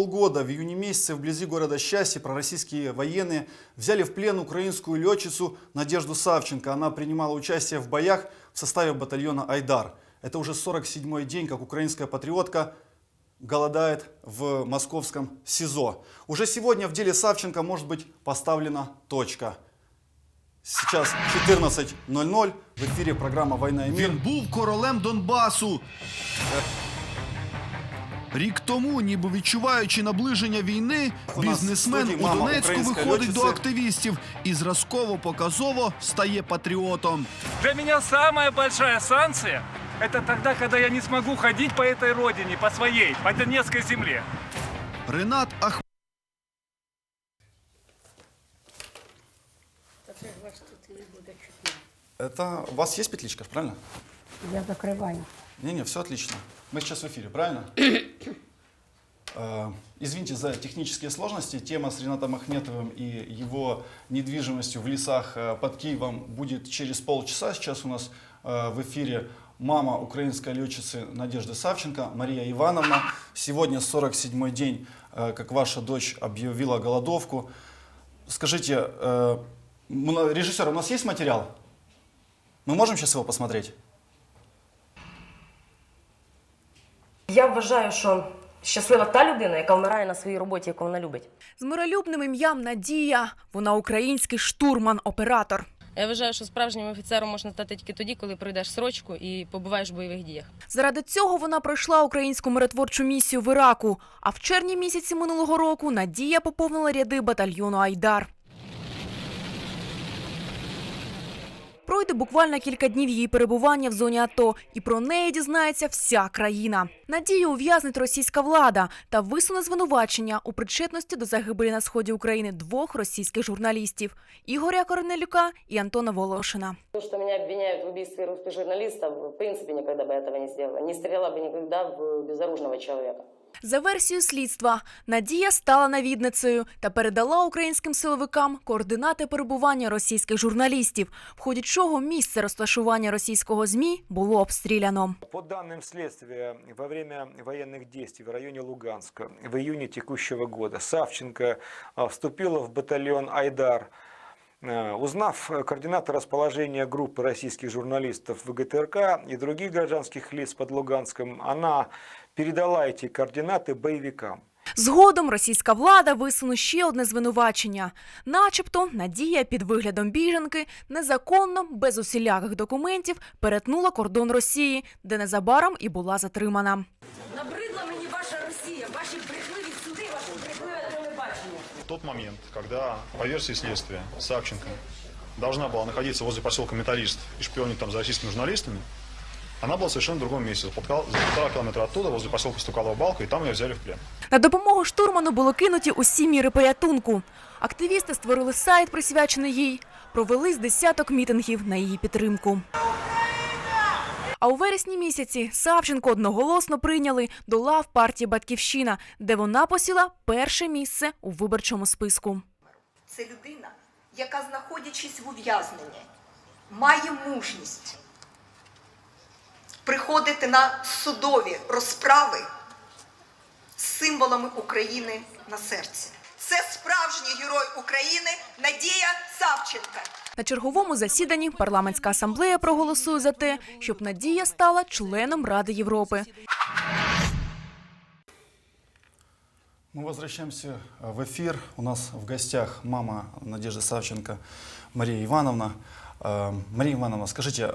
Полгода в июне месяце вблизи города Счастье пророссийские военные взяли в плен украинскую летчицу Надежду Савченко. Она принимала участие в боях в составе батальона «Айдар». Это уже 47-й день, как украинская патриотка голодает в московском СИЗО. Уже сегодня в деле Савченко может быть поставлена точка. Сейчас 14.00. В эфире программа «Война и мир». Він був королем Донбасу. Рік тому, ніби відчуваючи наближення війни, У нас в бізнесмен студії у мама Донецьку українська виходить до льотчиця. активістів і зразково-показово стає патріотом. Для меня самая большая санкция – это тогда, когда я не смогу ходить по этой родине, по своей, по Донецкой земле. Ренат Ах... Це ж вас тут і буде чутно. Это у вас есть петличка, правильно? Я закриваю. Не-не, все отлично. Мы сейчас в эфире, правильно? Э, Извините за технические сложности. Тема с Ренатом Ахметовым и его недвижимостью в лесах э, под Киевом будет через полчаса. Сейчас у нас э, в эфире мама украинской летчицы Надежды Савченко, Мария Ивановна. Сегодня 47-й день, как ваша дочь объявила голодовку. Скажите, режиссер, у нас есть материал? Мы можем сейчас его посмотреть? Я вважаю, що щаслива та людина, яка вмирає на своїй роботі, яку вона любить. З миролюбним ім'ям Надія. Вона український штурман-оператор. Я вважаю, що справжнім офіцером можна стати тільки тоді, коли пройдеш срочку і побуваєш в бойових діях. Заради цього вона пройшла українську миротворчу місію в Іраку. А в червні місяці минулого року Надія поповнила ряди батальйону Айдар. Пройде буквально кілька днів її перебування в зоні АТО, і про неї дізнається вся країна. Надію ув'язнить російська влада та висуне звинувачення у причетності до загибелі на сході України двох російських журналістів Ігоря Корнелюка і Антона Волошина. То, что меня обвиняют в убийстве русских журналистов, в принципе, никогда бы этого не сделала. Не стреляла бы никогда в безоружного человека. За версією слідства, Надія стала навідницею та передала українським силовикам координати перебування російських журналістів, в ході чого місце розташування російського змі було обстріляно. По данным следствия, во время военных действий в районе Луганска в июне текущего года Савченко а, вступила в батальон «Айдар». Э, Узнав э, координаты расположения группы российских журналистов в ГТРК и других гражданских лиц под Луганском, она передала эти координаты боевикам. Згодом російська влада висуне ще одне звинувачення, начебто Надія під виглядом біженки незаконно, без усіляких документів, перетнула кордон Росії, де незабаром і була затримана. Набридла мені ваша Росія, ваші брехливі суди, ваше брехливе телебачення. В тот момент, когда, по версии следствия, Савченко должна была находиться возле поселка Металлист и шпионить там за российскими журналистами, она была совершенно в другом месте, за полтора, километра оттуда, возле поселка Стукалова Балка, и там ее взяли в плен. На допомогу штурману було кинуті усі міри порятунку. Активісти створили сайт, присвячений їй, провели з десяток мітингів на її підтримку. А у вересні місяці Савченко одноголосно прийняли до лав партії Батьківщина, де вона посіла перше місце у виборчому списку. Це людина, яка, знаходячись в ув'язненні, має мужність приходити на судові розправи з символами України на серці. Це справжній герой України Надія Савченка. На черговому засіданні парламентська асамблея проголосує за те, щоб Надія стала членом Ради Європи. Мы возвращаемся э, в эфир. У нас в гостях мама Надежды Савченко, Мария Ивановна. Э, Мария Ивановна, скажите,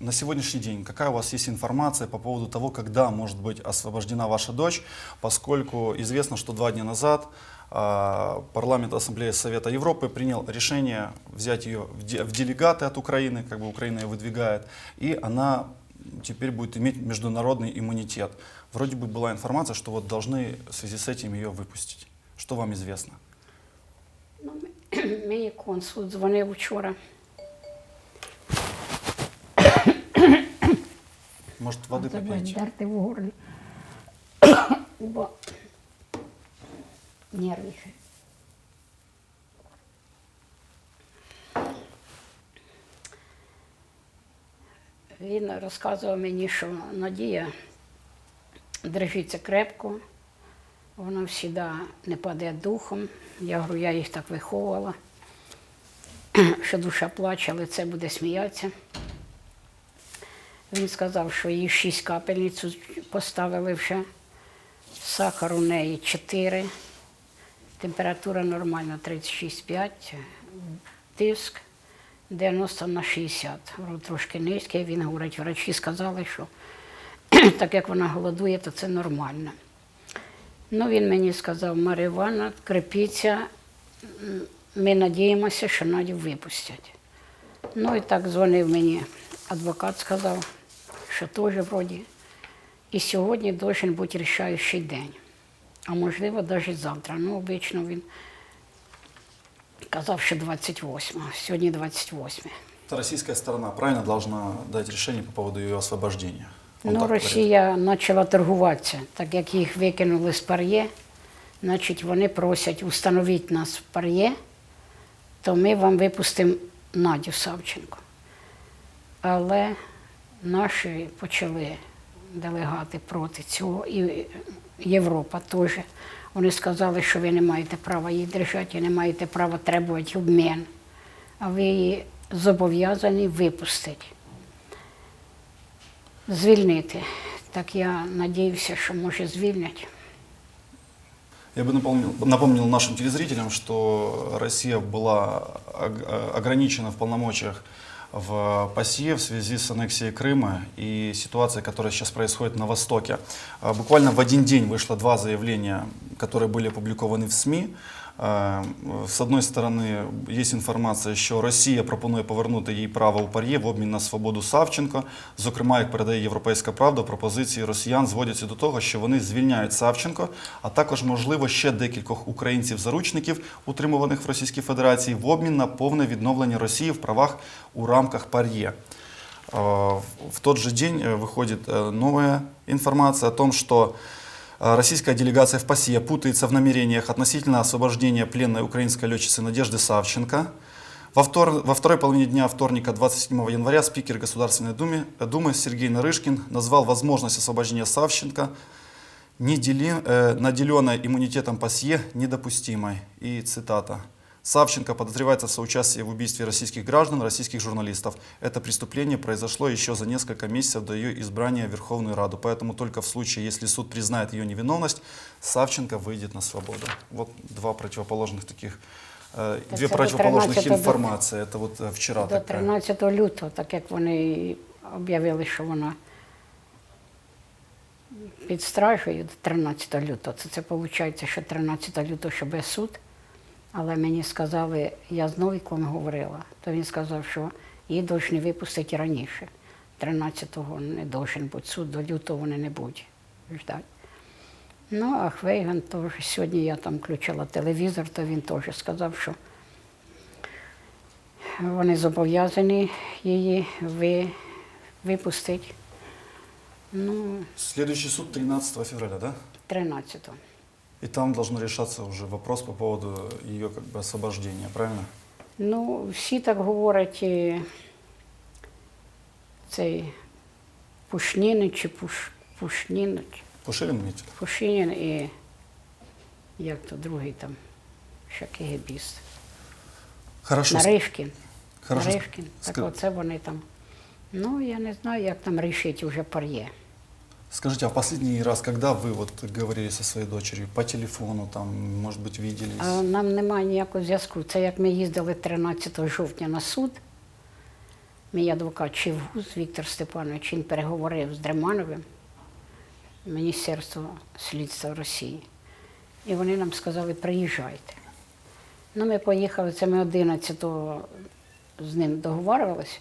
на сегодняшний день какая у вас есть информация по поводу того, когда может быть освобождена ваша дочь, поскольку известно, что два дня назад э, парламент Ассамблеи Совета Европы принял решение взять ее в де- в делегаты от Украины, как бы Украина ее выдвигает, и она теперь будет иметь международный иммунитет. Вроде бы была информация, что вот должны в связи с этим ее выпустить. Что вам известно? Ну, мені консул дзвонив вчора. Может, воды Тебе попейте? дерти в горлі. Бо нервничаю. Він розказував мені, що Надія держиться крепко, Вона завжди не падає духом. Я говорю, я їх так виховувала, що душа плаче, але це буде сміятися. Він сказав, що їй шість капельницю поставили вже, сахар у неї 4, температура нормальна 36,5, тиск 90 на 60. Трошки низький. Він говорить, врачі сказали, що так як вона голодує, то це нормально. Ну, він мені сказав, Марія Івановна, крепіться, ми надіємося, що Надю випустять. Ну і так дзвонив мені адвокат, сказав, що теж вроді. І сьогодні должен бути рішаючий день. А можливо, навіть завтра. Ну, обично він казав, що 28, сьогодні 28. Это российская сторона правильно должна дать решение по поводу ее освобождения. Он Ну. Росія почала торгуватися, так як їх викинули з пар'є, значить вони просять установити нас в пар'є, то ми вам випустимо Надю Савченко. Але наші почали делегати проти цього, і Європа теж. Вони сказали, що ви не маєте права її держати, і не маєте права требувати обмін, а ви її зобов'язані випустити звільнити. Так я надіюся, що може звільнять. Я бы напомнил, напомнил нашим телезрителям, что Россия была ог- э, ограничена в полномочиях в ПАСЕ в связи с аннексией Крыма и ситуацией, которая сейчас происходит на Востоке. А Буквально в один день вышло два заявления, которые были опубликованы в СМИ. Е, З одної сторони, є інформація, що Росія пропонує повернути їй право у пар'є в обмін на свободу Савченко. Зокрема, як передає Європейська Правда, пропозиції росіян зводяться до того, що вони звільняють Савченко, а також, можливо, ще декількох українців-заручників, утримуваних в Російській Федерації, в обмін на повне відновлення Росії в правах у рамках пар'є. Э, В тот же день э, выходит э, новая информация о том, что э, Российская делегация в ПАСЕ путается в намерениях относительно освобождения пленной украинской летчицы Надежды Савченко. Во, втор- во второй половине дня вторника, 27 января, спикер Государственной Думы, Думы Сергей Нарышкин назвал возможность освобождения Савченко недели- э, наделенной иммунитетом ПАСЕ недопустимой. И цитата. Савченко подозревается в соучастии в убийстве российских граждан, российских журналистов. Это преступление произошло еще за несколько месяцев до ее избрания в Верховную Раду. Поэтому только в случае, если суд признает ее невиновность, Савченко выйдет на свободу. Вот два противоположных таких, э, Так две это противоположных 13 до- информации. Это вот э, вчера До такая. 13 лютого, так як вони об'явили, що вона під стражею до 13 лютого. Це, це виходить, що 13 лютого, що без суд. Але мені сказали, я з Новіком говорила, то він сказав, що її повинні випустити раніше. 13-го не должен бути суд, до лютого вони не будуть ждати. Ну, а Хвейган теж, сьогодні я там включила телевізор, то він теж сказав, що вони зобов'язані її ви, випустити. Ну, Следующий суд 13 февраля, да? 13-го. И там должен решаться уже вопрос по поводу ее как бы освобождения, правильно? Ну, всі так говорять, і цей Пушнін чи Пуш, Пушнін, чи Пушилин имеете? Пушинін і як то другий там, ще кегебіст. Хорошо. Наришкін. Хорошо. Наришкін. Так оце вони там. Ну, я не знаю, як там рішить уже пар'є. Скажите, а в последний раз, когда вы вот говорили со своей дочерью по телефону, там, может быть, виделись? Нам немає ніякого зв'язку. Це як ми їздили 13 жовтня на суд. Мій адвокат Чивгуз Віктор Степанович, він переговорив з Дремановим, Міністерство слідства Росії. І вони нам сказали, приїжджайте. Ну, ми поїхали, це ми 11-го з ним договарювалися,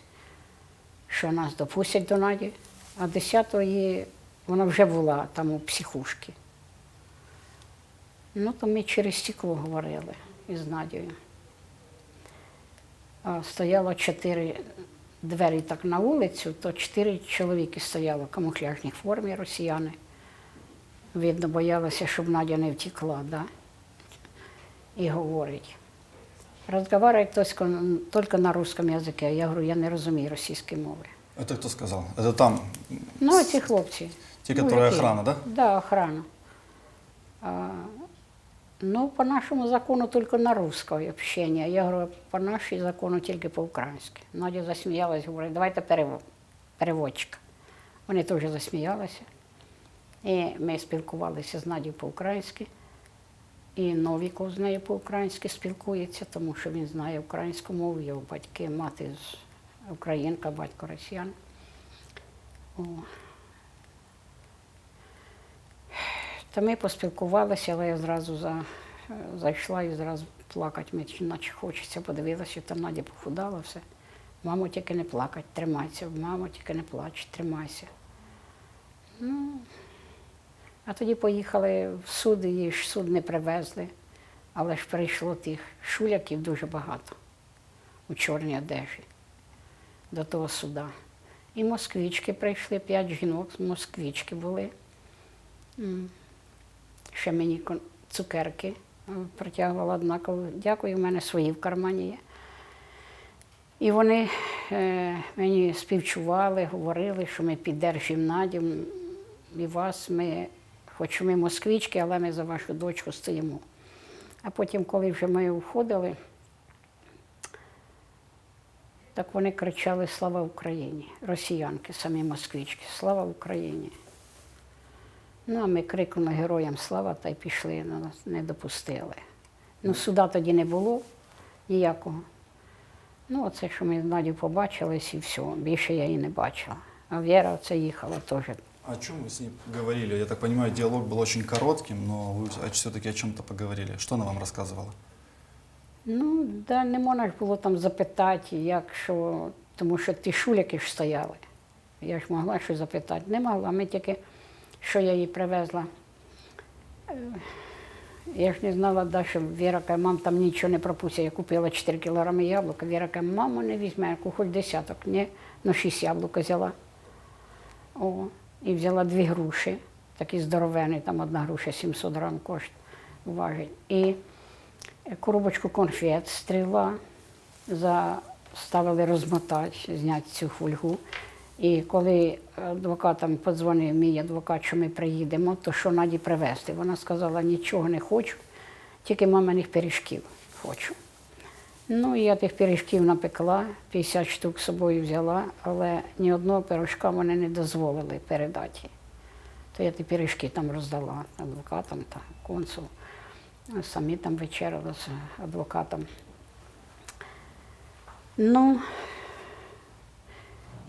що нас допустять до Наді, а 10-го її, вона вже була там у психушці. Ну, то ми через стекло говорили із Надією. А стояло чотири двері так на вулицю, то чотири чоловіки стояло в камуфляжній формі росіяни. Видно, боялися, щоб Надя не втекла, да? І говорить. Розмовляє хтось тільки на русском язикі. Я говорю, я не розумію російської мови. Это кто сказал? Это там, Ну, ці хлопці. Те, Ну, охрана, да? Да, охрана. А, ну, по нашому закону тільки на русское общення. Я говорю, по нашому закону тільки по-українськи. Надя засміялась, говорить, давайте перево- переводчика. Вони теж засміялися. І ми спілкувалися з Надією по-українськи. І Новіков з нею по-українськи спілкується, тому що він знає українську мову, його батьки, мати з українка, батько росіян. О. Та ми поспілкувалися, але я зразу за, зайшла і зразу плакати. Мені наче хочеться, подивилася, там Надя похудала все. Мамо, тільки не плакать, тримайся. Мамо, тільки не плач, тримайся. Ну, а тоді поїхали в суд, її ж суд не привезли. Але ж прийшло тих шуляків дуже багато у чорній одежі до того суда. І москвички прийшли, п'ять жінок, москвички були. Ще мені цукерки е, протягувала однаково. Дякую, в мене свої в кармані є. І вони е, мені співчували, говорили, що ми піддержимо Надю і вас. Ми, хоч ми москвички, але ми за вашу дочку стоїмо. А потім, коли вже ми входили, так вони кричали Слава Україні! Росіянки, самі москвички, Слава Україні! Ну, а ми крикнули героям слава та й пішли, ну, нас не допустили. Ну, суда тоді не було ніякого. Ну, оце, що ми з Надю побачились і все. Більше я її не бачила. А Віра це їхала теж. О чем вы с ней говорили? Я так понимаю, диалог был очень коротким, но вы все-таки о чем-то поговорили. Что она вам рассказывала? Ну, да, не можна ж було там запитати, як що, тому що ті шуляки ж стояли. Я ж могла щось запитати. Не могла. Ми тільки, що я їй привезла. Е, Я ж не знала, да, що Віра каже, мам, там нічого не пропустять. Я купила 4 кілограми яблука. Віра каже, мамо, не візьме, яку хоч десяток. Ні, ну 6 яблук взяла. О, і взяла дві груші, такі здоровені, там одна груша 700 грам коштує, важить. І коробочку конфет стріла, заставили розмотати, зняти цю фольгу. І коли адвокатам подзвонив мій адвокат, що ми приїдемо, то що Наді привезти? Вона сказала, нічого не хочу, тільки маминих пиріжків хочу. Ну, я тих пиріжків напекла, 50 штук з собою взяла, але ні одного пирожка вони не дозволили передати. То я ті пиріжки там роздала адвокатам та консул. Самі там вечеряли з адвокатом. Ну,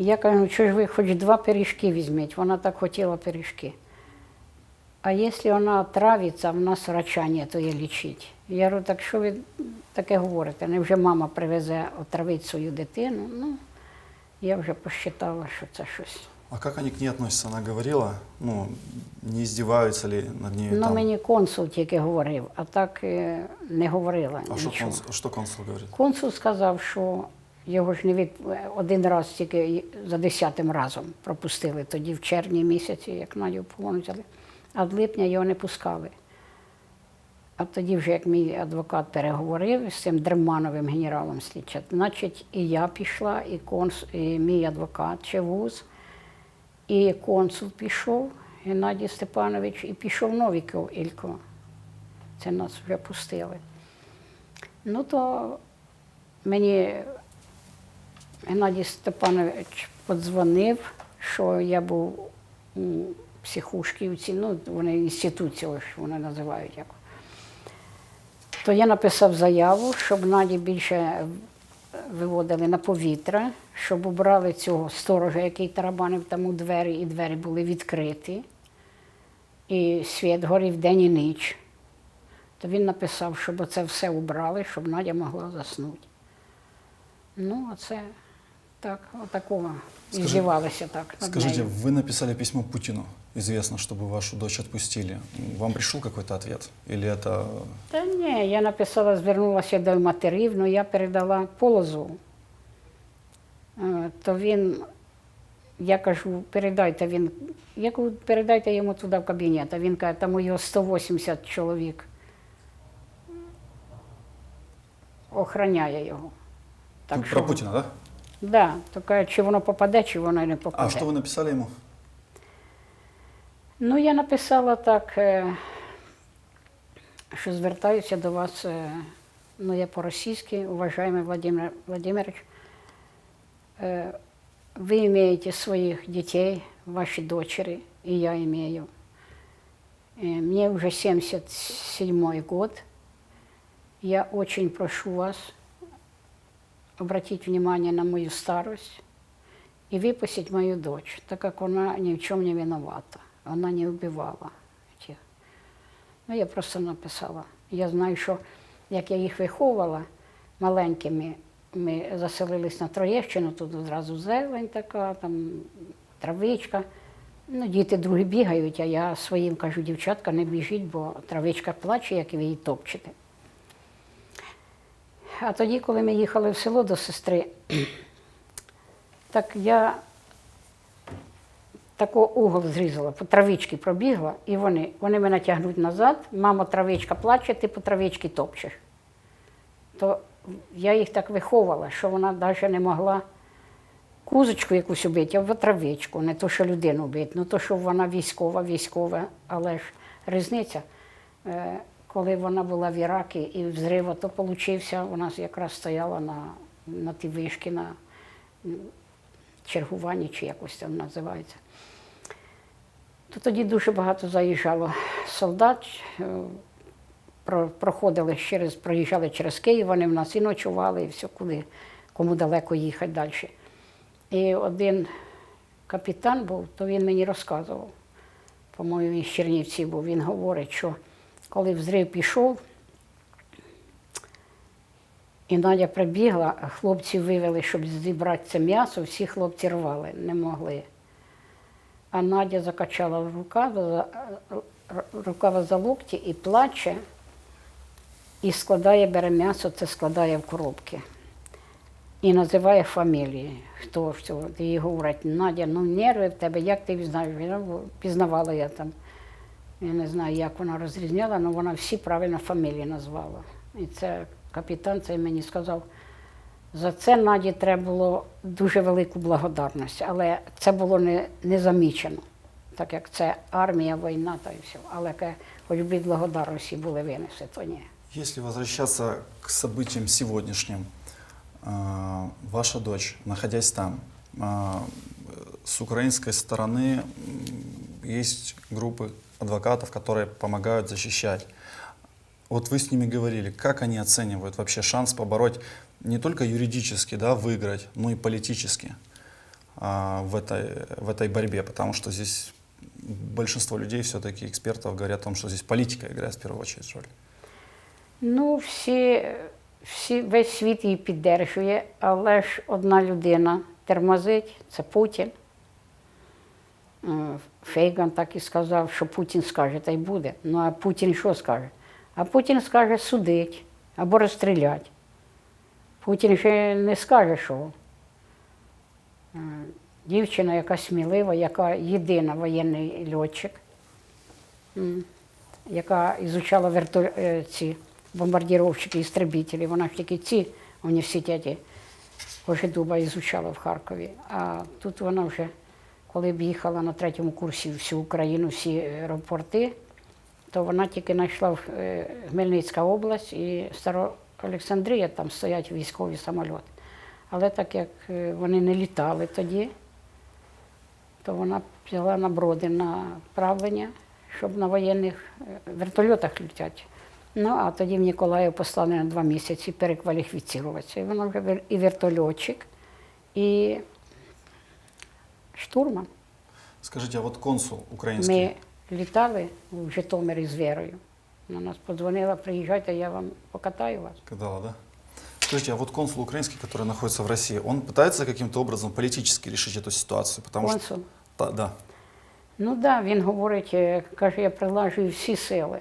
я кажу, «Ну, що ж ви хоч два пиріжки візьміть, вона так хотіла пиріжки. А якщо вона отравиться, в нас врача ні, то її лічить. Я говорю, так що ви таке говорите? Невже мама привезе отравити свою дитину? Ну, я вже посчитала, що це щось. А как они к ней относятся? Она говорила, ну, не издеваются ли над ней? Ну, там? мені консул тільки говорив, а так е, не говорила А что нічого. консул, что консул говорит? Консул сказав, що його ж не від один раз тільки за десятим разом пропустили тоді в червні місяці, як Надю полон взяли, а в липня його не пускали. А тоді, вже як мій адвокат переговорив з цим Дермановим генералом слідчим, значить, і я пішла, і, конс, і мій адвокат Чевуз, і консул пішов, Геннадій Степанович, і пішов Новіков Ілько. Це нас вже пустили. Ну то мені Геннадій Степанович подзвонив, що я був у психушківці, ну, вони інституцію, ось вони називають як. То я написав заяву, щоб Наді більше виводили на повітря, щоб убрали цього сторожа, який тарабанив там у двері, і двері були відкриті. І світ горів день і ніч. То він написав, щоб це все убрали, щоб Надя могла заснути. Ну, а це так, отакого. Скажи- Іздівалися так. над Скажите, нею. вы написали письмо Путину, известно, чтобы вашу дочь отпустили. Вам пришел какой-то ответ? Или это... Та ні, я написала, звернулася до матерів, але я передала полозу. Е, То він, я кажу, передайте він, я кажу, передайте йому туди в кабінет. А він каже, там у його 180 чоловік охороняє його. Так Ну, що, Про Путина, да? Да, то каже, чи воно попаде, чи воно не попаде. А что вы написали ему? Ну, я написала так, е, що звертаюся до вас, е, ну я по-російськи, уважаемый Владимир Владимирович, е, вы имеете своих детей, ваши дочери, и я имею. Э, Мне уже 77 год. Я очень прошу вас обратить внимание на мою старость и выпустить мою дочь, так как она ни в чем не виновата. Она не убивала. Этих. Ну, я просто написала. Я знаю, що як я їх виховувала маленькими, ми заселились на Троєщину, тут одразу зелень така, там травичка. Ну, діти другі бігають, а я своїм кажу, дівчатка, не біжіть, бо травичка плаче, як ви її топчете. А тоді, коли ми їхали в село до сестри, так я тако угол зрізала, по травичці пробігла, і вони, вони мене тягнуть назад, мамо, травичка плаче, ти по травичці топчеш. То я їх так виховувала, що вона навіть не могла кузочку якусь убити, а в травичку, не то, що людину вбити, ну то, що вона військова, військова, але ж різниця. Коли вона була в Іракі і взрив то получився, вона якраз стояла на, на ті вишки, на чергуванні, чи якось там називається. То тоді дуже багато заїжджало солдат, е, проходили через, проїжджали через Київ, вони в нас і ночували, і все, куди, кому далеко їхати далі. І один капітан був, то він мені розказував, по-моєму, він з Чернівців був, він говорить, що коли взрив пішов, і Надя прибігла, хлопці вивели, щоб зібрати це м'ясо, всі хлопці рвали, не могли. А Надя закачала рукав за, рукава за локті і плаче, і складає, бере м'ясо, це складає в коробки. І називає фамілії. Хто ж? І їй говорять, Надя, ну нерви в тебе, як ти знаєш? Пізнавала я там. Я не знаю, як вона розрізняла, але вона всі правильно фамілії назвала. І це капітан цей мені сказав, за це Наді треба було дуже велику благодарність, але це було не, не замічено, так як це армія, війна та і все. Але ке- хоч би благодарності були винесли, то ні. Если возвращаться к событиям сегодняшним, а, ваша дочь, находясь там, а, с украинской стороны м, есть группы адвокатов, которые помогают защищать. Вот вы с ними говорили, как они оценивают вообще шанс побороть не только юридически, да, выиграть, но и политически а, в, этой, в этой борьбе, потому что здесь большинство людей, все-таки экспертов, говорят о том, что здесь политика играет в первую очередь роль. Ну, всі, всі, весь світ її піддержує, але ж одна людина тормозить, це Путін. Фейган так і сказав, що Путін скаже, та й буде. Ну а Путін що скаже? А Путін скаже судить або розстрілять. Путін ще не скаже, що. Е, Дівчина, яка смілива, яка єдина воєнний льотчик, яка ізучала верто... е, ці бомбардировщики, істребителі. Вона ж тільки ці університеті Кожедуба ізучала в Харкові. А тут вона вже, коли б їхала на третьому курсі всю Україну, всі аеропорти, то вона тільки знайшла е, Хмельницька область і Староолександрія, там стоять військові самоліти. Але так як е, вони не літали тоді, то вона взяла на броди на правлення, щоб на воєнних е, вертольотах летять. Ну, а тоді в Ніколаїв послали на два місяці перекваліфікуватися. І вона вже і вертольотчик, і штурман. Скажите, а вот консул украинский, Ми літали в Житомирі з Вірою. Вона нас подзвонила, приїжджайте, я вам покатаю вас. Кадала, да? Скажите, а вот консул украинский, который находится в России, он пытается каким-то образом политически решить эту ситуацию? Потому Консул? что... Да, да. Ну так, да, він говорить, е, каже, я прилажую всі сили,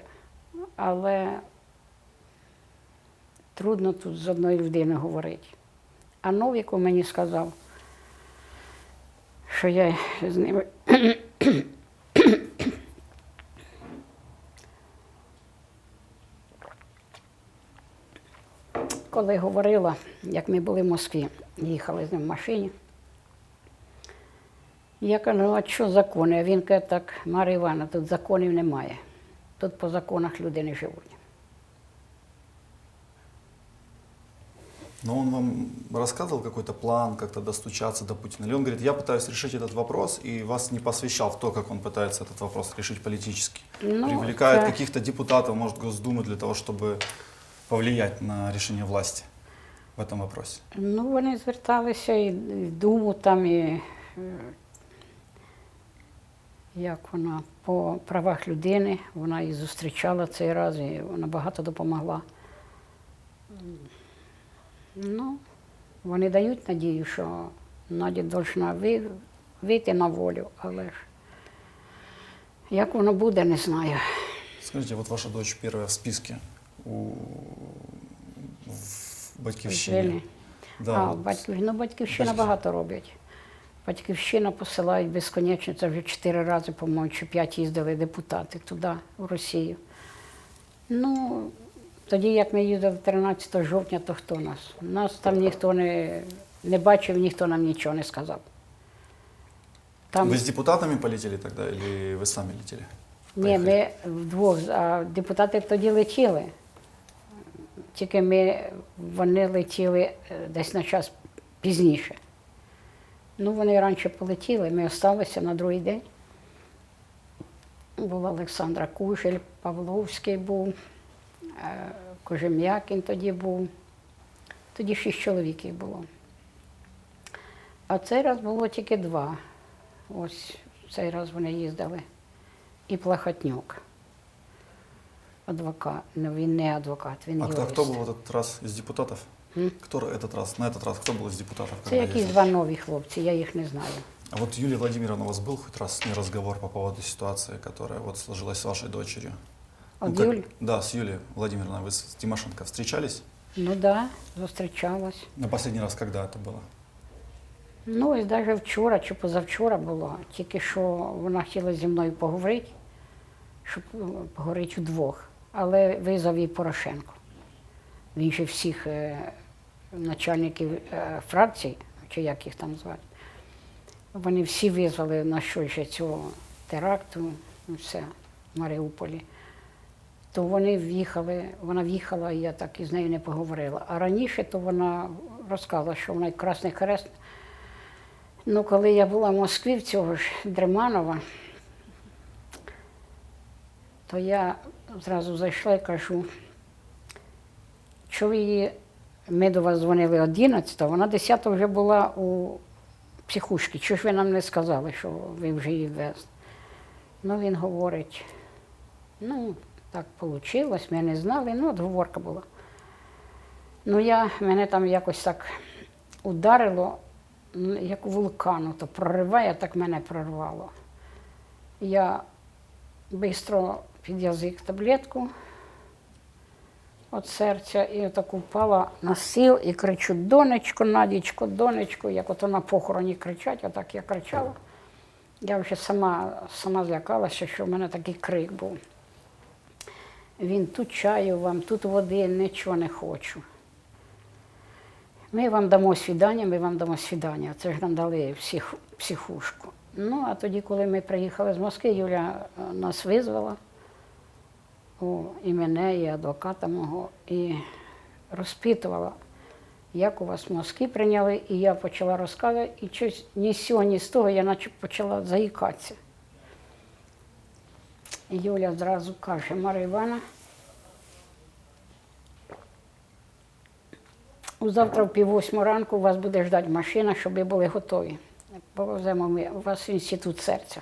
але трудно тут з одної людини говорити. А Новіку мені сказав, що я з ними. Коли говорила, як ми були в Москві, їхали з ним в машині. Я кажу, а що закони? А він каже, так, Марія Івановна, тут законів немає. Тут по законах люди не живуть. Но он вам рассказывал какой-то план, как-то достучаться до Путина? Или он говорит, я пытаюсь решить этот вопрос, и вас не посвящал в то, как он пытается этот вопрос решить политически? Ну, Привлекает это- каких-то депутатов, может, Госдумы для того, чтобы повлиять на решение власти в этом вопросе? Ну, вони зверталися і в Думу там, і е, як вона по правах людини, вона і зустрічала цей раз, і вона багато допомогла. Ну, вони дають надію, що Надя повинна вийти на волю, але ж як воно буде, не знаю. Скажите, вот ваша дочь первая в списке у в Батьківщині. Да, а, вот батьків, ну, батьківщина Батьків- багато робить. Батьківщина посилають безконечно, це вже чотири рази, по-моєму, чи п'ять їздили депутати туди, в Росію. Ну, тоді, як ми їздили 13 жовтня, то хто нас? Нас там ніхто не, не бачив, ніхто нам нічого не сказав. Там, Вы с депутатами полетели тогда или вы сами летели? ні, ми вдвох, а депутати тоді летіли. Тільки ми, вони летіли е, десь на час пізніше. Ну, вони раніше полетіли, ми залишилися на другий день. Була Олександра Кушель, Павловський був, е, Кожем'якін тоді був. Тоді шість чоловіків було. А цей раз було тільки два. Ось цей раз вони їздили. І Плахотнюк. Адвокат. Ну, він не адвокат, він А кто, юрист. кто был в этот раз из депутатов? Кто этот раз, на этот раз, кто был из депутатов? Це когда якісь ездил? два нові хлопці, я їх не знаю. А вот Юлия Владимировна, у вас был хоть раз с ней разговор по поводу ситуации, которая вот сложилась с вашей дочерью? От как- Юлі? Да, с Юлией Владимировной. Вы с Тимошенко встречались? Ну так, да, зустрічалась. На последний раз когда это было? Ну, ось навіть вчора чи позавчора було, тільки що вона хотіла зі мною поговорити, щоб е, поговорити удвох. Але визвав її Порошенко. Він же всіх е, начальників е, фракцій, чи як їх там звати, вони всі визвали на що ще цього теракту, і все, в Маріуполі. То вони в'їхали, вона в'їхала, і я так із нею не поговорила. А раніше то вона розказала, що вона Красний Хрест Ну, коли я була в Москві в цього ж Дреманова, то я зразу зайшла і кажу, що ви її, ми до вас дзвонили 11, вона 10 вже була у психушці. Чого ж ви нам не сказали, що ви вже її везли? Ну, він говорить, ну, так вийшло, ми не знали, ну, отговорка була. Ну, я, мене там якось так ударило, як у вулкану, то прориває, так мене прорвало. Я швидко під язик таблетку від серця і отак упала на стіл і кричу: донечко, Надічко, донечко, як ото на похороні кричать, отак я кричала. Я вже сама, сама злякалася, що в мене такий крик був. Він тут чаю вам, тут води, нічого не хочу. Ми вам дамо свідання, ми вам дамо свідання. Це ж нам дали псих, психушку. Ну, а тоді, коли ми приїхали з Москви, Юля е, нас визвала, о, і мене, і адвоката мого, і розпитувала, як у вас в Москві прийняли, і я почала розказувати, і щось ні з цього, ні з того я наче почала заїкатися. Юля зразу каже, Марія Івана, Завтра в пів восьму ранку вас буде ждати машина, щоб ви були готові. Повеземо ми у вас в інститут серця.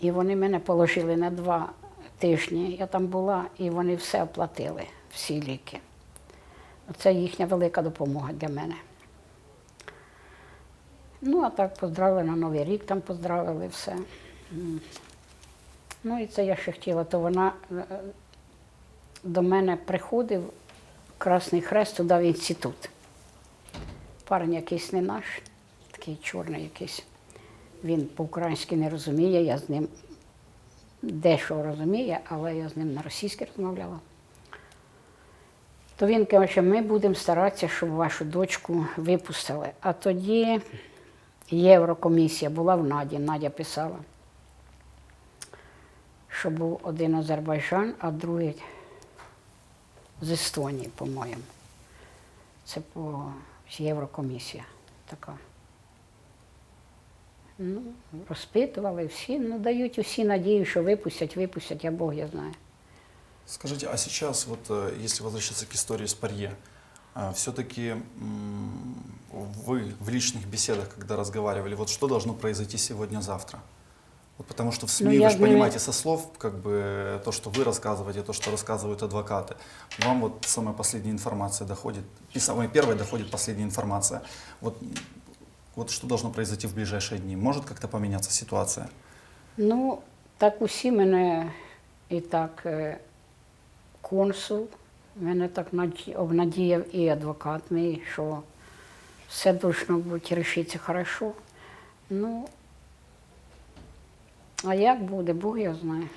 І вони мене положили на два тижні. Я там була, і вони все оплатили, всі ліки. Це їхня велика допомога для мене. Ну, а так поздравили на Новий рік, там поздравили все. Ну і це я ще хотіла, то вона е, до мене приходив Красний Хрест туди в інститут. Парень якийсь не наш, такий чорний якийсь. Він по-українськи не розуміє, я з ним дещо розуміє, але я з ним на російській розмовляла. То він каже, ми будемо старатися, щоб вашу дочку випустили. А тоді Єврокомісія була в Наді, Надя писала, що був один Азербайджан, а другий з Естонії, по-моєму. Це по Єврокомісія така. Ну, розпитували всі, ну дають усі надію, що випустять, випустять, а Бог я знаю. Скажите, а сейчас, вот, э, если возвращаться к истории с Парье, все-таки вы в личных беседах, когда разговаривали, вот что должно произойти сегодня-завтра? Вот потому что в СМИ, Ну, вы я же не- понимаете со слов, как бы то, что вы рассказываете, то, что рассказывают адвокаты. Вам вот самая последняя информация доходит, и самая первая доходит последняя информация. Вот, вот что должно произойти в ближайшие дни? Может как-то поменяться ситуация? Ну, так усі мене і так е, консул, мене так наді- обнадіяв і адвокат мій, що все должно бути рішиться хорошо. Ну, а як буде, Бог я знає.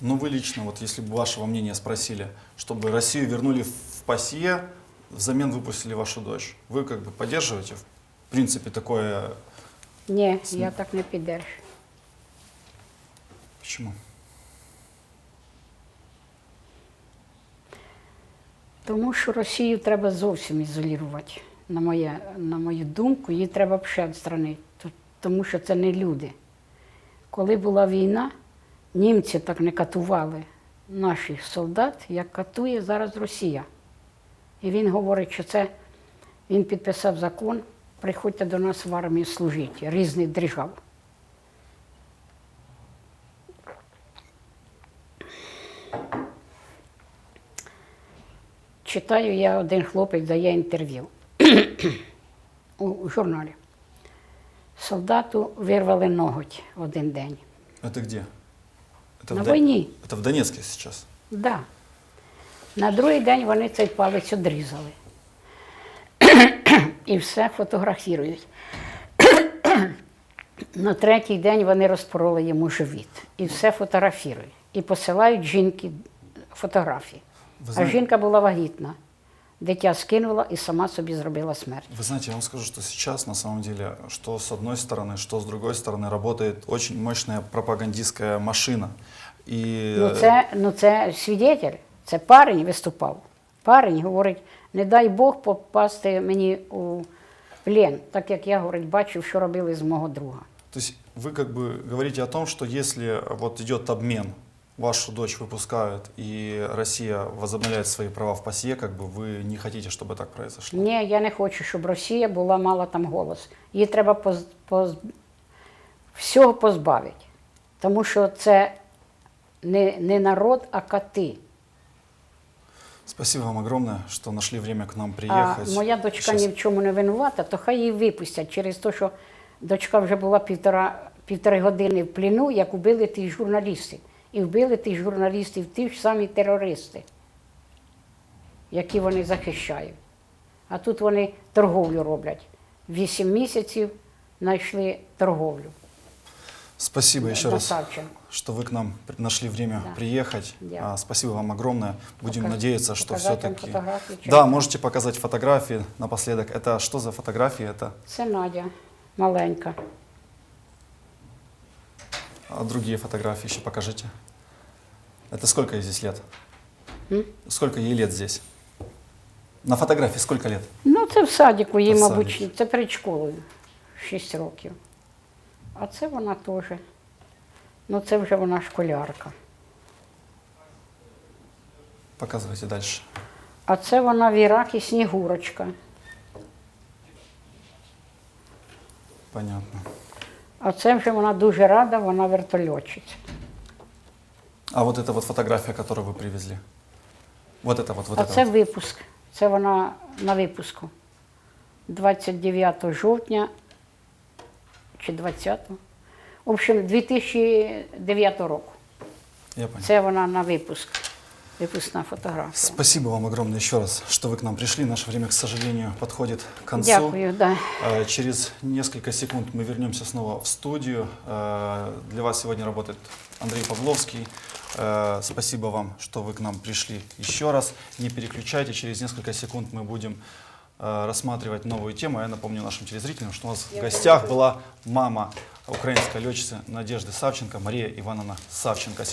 Ну, вы лично, вот если бы вашего мнения спросили, чтобы Россию вернули в ПАСье, взамен выпустили вашу дочь, вы как бы поддерживаете, в принципе, такое... Ні, я так не піддержу. Почему? Тому що Росію треба зовсім ізолювати. На, моє, на мою думку, її треба ще відстранити, Т- тому що це не люди. Коли була війна, німці так не катували наших солдат, як катує зараз Росія. І він говорить, що це він підписав закон, приходьте до нас в армію служити, різних держав. Читаю, я один хлопець дає інтерв'ю у журналі Солдату вирвали ноготь один день. Это где? Это На в До- війні. Это в Донецке сейчас. Да. На другий день вони цей палець одрізали. І все фотографірують. На третій день вони розпороли йому живіт. І все фотографірують. І посилають жінки фотографії. Ви А знаєте- жінка була вагітна. Дитя скинула і сама собі зробила смерть. Вы знаете, я вам скажу, что сейчас, на самом деле, что с одной стороны, что с другой стороны, работает очень мощная пропагандистская машина. И Ну це, ну це свідетель, це парень виступав. Парень говорить, не дай Бог попасти мені у плен, так як я, говорить, бачив, що робили з мого друга. То есть вы как бы говорите о том, что если вот идет обмен, вашу дочь выпускают, и Россия возобновляет свои права в ПАСье, как бы вы не хотите, чтобы так произошло? Ні, я не хочу, щоб Росія була мала там голос. Її треба поз, поз, всього позбавити. Тому що це не, не народ, а коти. Спасибо вам огромное, что нашли время к нам А приехать. моя дочка Щас- ні в чому не винувата, то хай її випустять через те, що дочка вже була півтора, півтори години в плену, як убили тих журналістів. І вбили тих журналістів ті ж самі терористи, які вони захищають. А тут вони торговлю роблять. Вісім місяців знайшли торговлю. Спасибо еще на раз, Савченко. что вы к нам при- нашли время Да. приехать. Я. А, Спасибо вам огромное. Будем Покаж- надеяться, что показать вам все-таки... фотографии, Да, честно. можете показать фотографии напоследок. Это что за фотографии? Это Це Надя маленька. а другие фотографии еще покажите. Это сколько ей здесь лет? М? Сколько ей лет здесь? На фотографии сколько лет? Ну, це в садіку, їй, В мабуть, садіку. це перед школою 6 років. А це вона теж. Ну, це вже вона школярка. Показывайте дальше. А це вона в Іракі Снігурочка. Понятно. А це вже вона дуже рада, вона вертольотчиця. А вот эта вот фотография, которую вы привезли? Вот это вот, вот а это це вот. випуск. Це вона на випуску. 29 жовтня чи 20. В общем, 2009 року. Я понял. Це вона на випуск. Випускна фотографія. Спасибо вам огромное еще раз, что вы к нам пришли. Наше время, к сожалению, подходит к концу. Дякую, да. Э, Через несколько секунд мы вернемся снова в студию. Э, Для вас сегодня работает Андрей Павловский. Э, Спасибо вам, что вы к нам пришли еще раз. Не переключайте, через несколько секунд мы будем рассматривать новую тему. Я напомню нашим телезрителям, что у нас в гостях была мама украинской летчицы Надежды Савченко, Мария Ивановна Савченко.